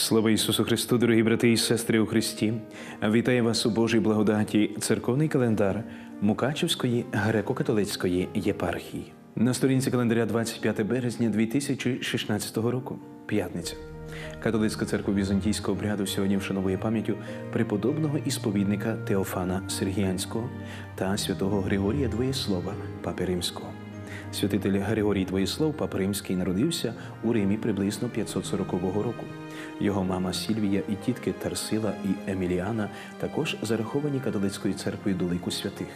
Слава Ісусу Христу, дорогі брати і сестри у Христі! Вітаю вас у Божій благодаті церковний календар Мукачівської греко-католицької єпархії. На сторінці календаря 25 березня 2016 року, п'ятниця. Католицька церква візантійського обряду сьогодні вшановує пам'яттю преподобного ісповідника Теофана Сергіянського та святого Григорія Двоєслова Папи Римського. Святитель Григорій Двоєслав, Папа Римський, народився у Римі приблизно 540 року. Його мама Сільвія і тітки Тарсила і Еміліана також зараховані католицькою церквою до лику святих.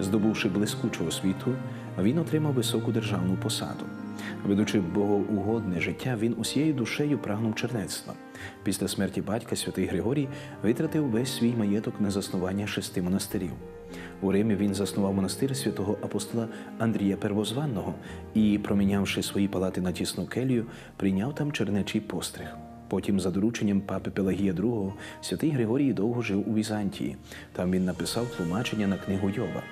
Здобувши блискучу освіту, він отримав високу державну посаду. Ведучи богоугодне життя, він усією душею прагнув чернецтва. Після смерті батька святий Григорій витратив весь свій маєток на заснування шести монастирів. У Римі він заснував монастир святого апостола Андрія Первозванного і, промінявши свої палати на тісну келію, прийняв там чернечий постриг. Потім, за дорученням папи Пелагія II, святий Григорій довго жив у Візантії. Там він написав тлумачення на книгу Йова.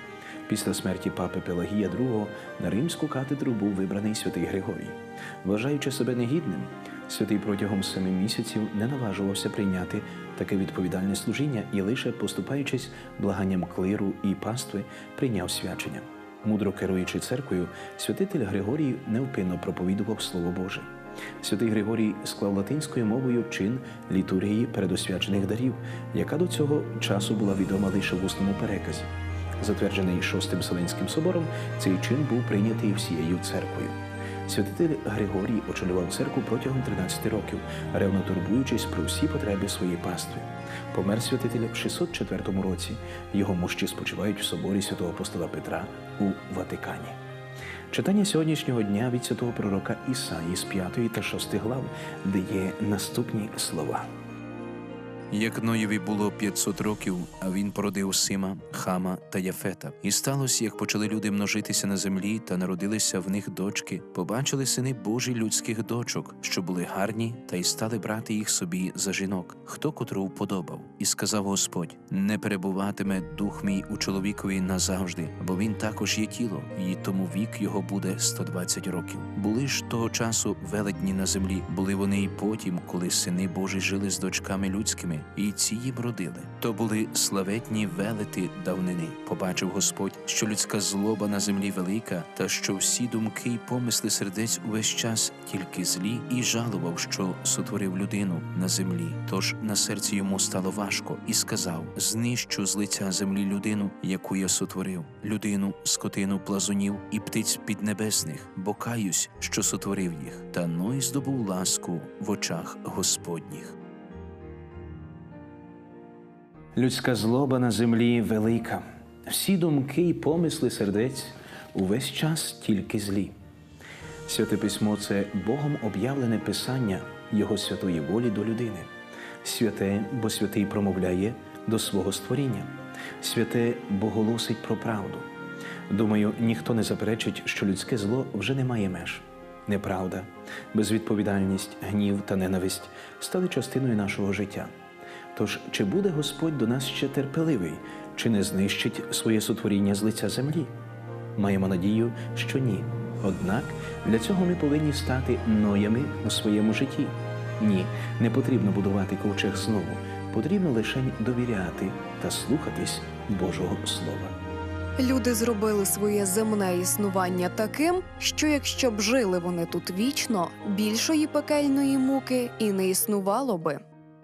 Після смерті папи Пелагія II на римську катедру був вибраний святий Григорій. Вважаючи себе негідним, святий протягом семи місяців не наважувався прийняти таке відповідальне служіння і лише поступаючись благанням клиру і пастви, прийняв свячення. Мудро керуючи церквою, святитель Григорій невпинно проповідував Слово Боже. Святий Григорій склав латинською мовою чин літургії передосвячених дарів, яка до цього часу була відома лише в усному переказі. Затверджений Шостим Вселенським собором, цей чин був прийнятий всією церквою. Святитель Григорій очолював церкву протягом 13 років, ревно турбуючись про всі потреби своєї пастви. Помер святитель в 604 році. Його мощі спочивають в соборі святого апостола Петра у Ватикані. Читання сьогоднішнього дня від святого пророка Ісаї з 5 та 6 глав, де є наступні слова. Як Ноєві було 500 років, а він породив Сима, Хама та Яфета. І сталося, як почали люди множитися на землі, та народилися в них дочки, побачили сини Божі людських дочок, що були гарні, та й стали брати їх собі за жінок, хто котру вподобав. І сказав Господь: не перебуватиме дух мій у чоловікові назавжди, бо він також є тіло, і тому вік його буде 120 років. Були ж того часу велетні на землі, були вони і потім, коли сини Божі жили з дочками людськими, і ці їм родили. То були славетні велети давнини. Побачив Господь, що людська злоба на землі велика, та що всі думки й помисли сердець увесь час тільки злі, і жалував, що сотворив людину на землі. Тож на серці йому стало важко, і сказав: знищу з лиця землі людину, яку я сотворив, людину, скотину, плазунів і птиць піднебесних, бо каюсь, що сотворив їх, та Ной здобув ласку в очах Господніх. Людська злоба на землі велика. Всі думки й помисли сердець увесь час тільки злі. Святе письмо це Богом об'явлене писання Його святої волі до людини. Святе, бо святий промовляє до свого створіння. Святе, бо голосить про правду. Думаю, ніхто не заперечить, що людське зло вже не має меж. Неправда, безвідповідальність, гнів та ненависть стали частиною нашого життя. Тож, чи буде Господь до нас ще терпеливий, чи не знищить своє сотворіння з лиця землі? Маємо надію, що ні. Однак для цього ми повинні стати ноями у своєму житті. Ні, не потрібно будувати ковчег знову, потрібно лише довіряти та слухатись Божого Слова. Люди зробили своє земне існування таким, що якщо б жили вони тут вічно, більшої пекельної муки і не існувало би.